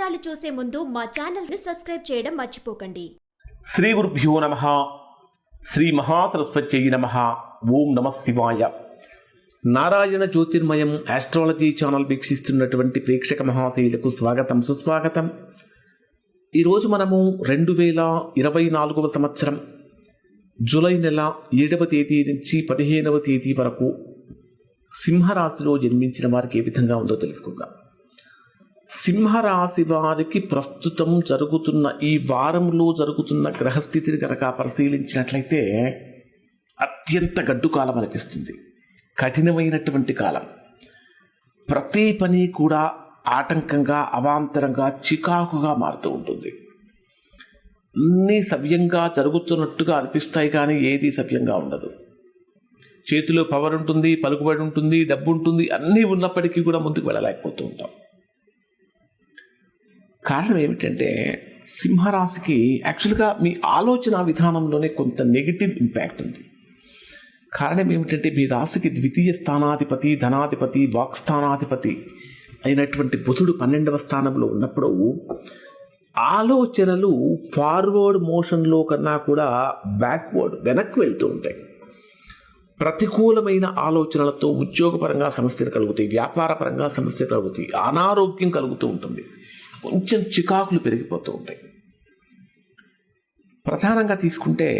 వివరాలు చూసే ముందు మా ఛానల్ని సబ్స్క్రైబ్ చేయడం మర్చిపోకండి. శ్రీ గురుభ్యో నమ. శ్రీ మహాసరస్వత్యై నమ. ఓం నమ శివాయ. నారాయణ జ్యోతిర్మయం ఆస్ట్రాలజీ ఛానల్ వీక్షిస్తున్నటువంటి ప్రేక్షక మహాశైలకు స్వాగతం సుస్వాగతం. ఈరోజు మనము రెండు వేల ఇరవై నాలుగవ సంవత్సరం జూలై నెల ఏడవ తేదీ నుంచి పదిహేనవ తేదీ వరకు సింహరాశిలో జన్మించిన వారికి ఏ విధంగా ఉందో తెలుసుకుందాం. సింహరాశి వారికి ప్రస్తుతం జరుగుతున్న ఈ వారంలో జరుగుతున్న గ్రహస్థితిని కనుక పరిశీలించినట్లయితే అత్యంత గడ్డు కాలం అనిపిస్తుంది. కఠినమైనటువంటి కాలం. ప్రతి పని కూడా ఆటంకంగా అవాంతరంగా చికాకుగా మారుతూ ఉంటుంది. అన్నీ సవ్యంగా జరుగుతున్నట్టుగా అనిపిస్తాయి కానీ ఏది సవ్యంగా ఉండదు. చేతిలో పవర్ ఉంటుంది పలుకుబడి ఉంటుంది డబ్బు ఉంటుంది అన్నీ ఉన్నప్పటికీ కూడా ముందుకు వెళ్ళలేకపోతూ ఉంటాం. కారణం ఏమిటంటే సింహరాశికి యాక్చువల్గా మీ ఆలోచన విధానంలోనే కొంత నెగిటివ్ ఇంపాక్ట్ ఉంది. కారణం ఏమిటంటే మీ రాశికి ద్వితీయ స్థానాధిపతి ధనాధిపతి వాక్స్థానాధిపతి అయినటువంటి బుధుడు పన్నెండవ స్థానంలో ఉన్నప్పుడు ఆలోచనలు ఫార్వర్డ్ మోషన్లో కన్నా కూడా బ్యాక్వర్డ్ వెనక్కి వెళ్తూ ఉంటాయి. ప్రతికూలమైన ఆలోచనలతో ఉద్యోగపరంగా సమస్యలు కలుగుతాయి వ్యాపారపరంగా సమస్యలు కలుగుతాయి అనారోగ్యం కలుగుతూ ఉంటుంది. కొంచెం చికాకులు పెరిగిపోతూ ఉంటాయి. ప్రధానంగా తీసుకుంటే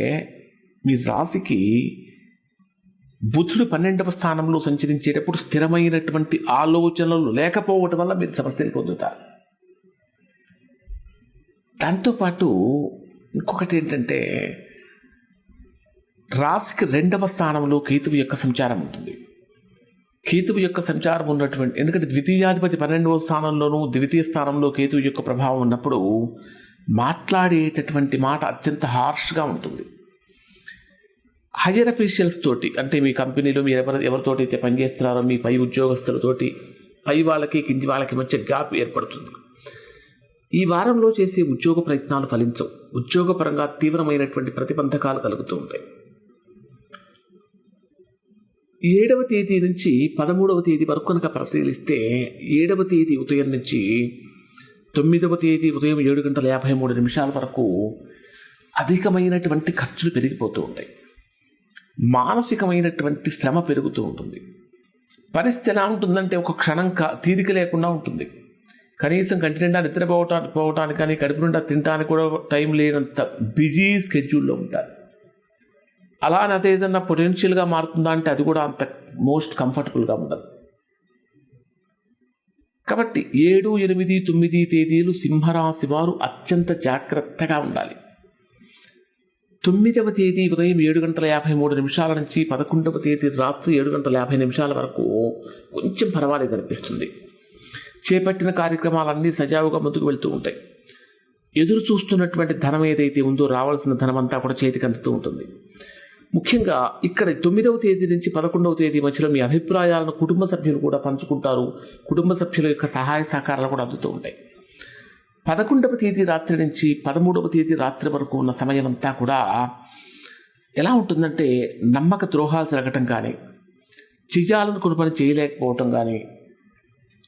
మీ రాశికి బుధుడు పన్నెండవ స్థానంలో సంచరించేటప్పుడు స్థిరమైనటువంటి ఆలోచనలు లేకపోవటం వల్ల మీరు సమస్యలు పొందుతారు. దాంతోపాటు ఇంకొకటి ఏంటంటే రాశికి రెండవ స్థానంలో కేతువు యొక్క సంచారం ఉంటుంది. కేతువు యొక్క సంచారం ఉన్నటువంటి ఎందుకంటే ద్వితీయాధిపతి పన్నెండవ స్థానంలోనూ ద్వితీయ స్థానంలో కేతువు యొక్క ప్రభావం ఉన్నప్పుడు మాట్లాడేటటువంటి మాట అత్యంత హార్ష్గా ఉంటుంది. హైయర్ అఫీషియల్స్ తోటి అంటే మీ కంపెనీలో మీరు ఎవరి ఎవరితోటి అయితే పనిచేస్తున్నారో మీ పై ఉద్యోగస్తులతోటి పై వాళ్ళకి కింది వాళ్ళకి మధ్య గ్యాప్ ఏర్పడుతుంది. ఈ వారంలో చేసే ఉద్యోగ ప్రయత్నాలు ఫలించవు. ఉద్యోగపరంగా తీవ్రమైనటువంటి ప్రతిబంధకాలు కలుగుతూ ఉంటాయి. ఏడవ తేదీ నుంచి పదమూడవ తేదీ వరకు కనుక పరిశీలిస్తే ఏడవ తేదీ ఉదయం నుంచి తొమ్మిదవ తేదీ ఉదయం ఏడు గంటల యాభై మూడు నిమిషాల వరకు అధికమైనటువంటి ఖర్చులు పెరిగిపోతూ ఉంటాయి. మానసికమైనటువంటి శ్రమ పెరుగుతూ ఉంటుంది. పరిస్థితి ఎలా ఉంటుందంటే ఒక క్షణం కా తీరిక లేకుండా ఉంటుంది. కనీసం కంటి నిండా నిద్రపోవటానికి పోవటానికి కానీ కడుపు నిండా తినడానికి కూడా టైం లేనంత బిజీ స్కెడ్యూల్లో ఉంటారు. అలా అని అది ఏదన్నా పొటెన్షియల్గా మారుతుందా అంటే అది కూడా అంత మోస్ట్ కంఫర్టబుల్గా ఉండదు. కాబట్టి ఏడు ఎనిమిది తొమ్మిది తేదీలు సింహరాశి వారు అత్యంత జాగ్రత్తగా ఉండాలి. తొమ్మిదవ తేదీ ఉదయం ఏడు గంటల యాభై మూడు నిమిషాల నుంచి పదకొండవ తేదీ రాత్రి ఏడు గంటల యాభై నిమిషాల వరకు కొంచెం పర్వాలేదు అనిపిస్తుంది. చేపట్టిన కార్యక్రమాలన్నీ సజావుగా ముందుకు వెళ్తూ ఉంటాయి. ఎదురు చూస్తున్నటువంటి ధనం ఏదైతే ఉందో రావాల్సిన ధనం అంతా కూడా చేతికి అందుతూ ఉంటుంది. ముఖ్యంగా ఇక్కడ తొమ్మిదవ తేదీ నుంచి పదకొండవ తేదీ మధ్యలో మీ అభిప్రాయాలను కుటుంబ సభ్యులు కూడా పంచుకుంటారు. కుటుంబ సభ్యుల యొక్క సహాయ సహకారాలు కూడా అందుతూ ఉంటాయి. పదకొండవ తేదీ రాత్రి నుంచి పదమూడవ తేదీ రాత్రి వరకు ఉన్న సమయం అంతా కూడా ఎలా ఉంటుందంటే నమ్మక ద్రోహాలు జరగటం కానీ చెయ్యాలను కొన్ని పని చేయలేకపోవటం కానీ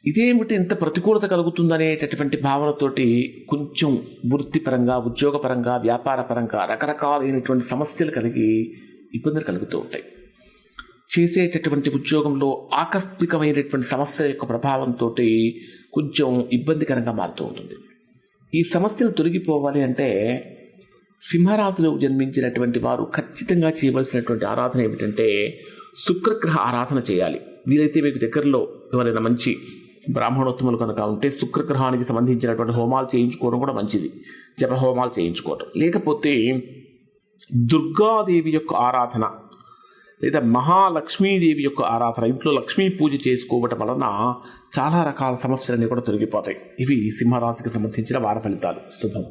ఇదేమిటి ఇంత ప్రతికూలత కలుగుతుందనేటటువంటి భావనతోటి కొంచెం వృత్తిపరంగా ఉద్యోగపరంగా వ్యాపారపరంగా రకరకాలైనటువంటి సమస్యలు కలిగి ఇబ్బందులు కలుగుతూ ఉంటాయి. చేసేటటువంటి ఉద్యోగంలో ఆకస్మికమైనటువంటి సమస్య యొక్క ప్రభావంతో కొంచెం ఇబ్బందికరంగా మారుతూ ఉంటుంది. ఈ సమస్యలు తొలగిపోవాలి అంటే సింహరాశిలో జన్మించినటువంటి వారు ఖచ్చితంగా చేయవలసినటువంటి ఆరాధన ఏమిటంటే శుక్రగ్రహ ఆరాధన చేయాలి. వీలైతే మీకు దగ్గరలో ఎవరైనా మంచి బ్రాహ్మణోత్తములు కనుక ఉంటే శుక్రగ్రహానికి సంబంధించినటువంటి హోమాలు చేయించుకోవడం కూడా మంచిది. జప హోమాలు చేయించుకోవడం లేకపోతే దుర్గాదేవి యొక్క ఆరాధన లేదా మహాలక్ష్మీదేవి యొక్క ఆరాధన ఇంట్లో లక్ష్మీ పూజ చేసుకోవటం వలన చాలా రకాల సమస్యలన్నీ కూడా తొలగిపోతాయి. ఇవి సింహరాశికి సంబంధించిన వార ఫలితాలు శుభం.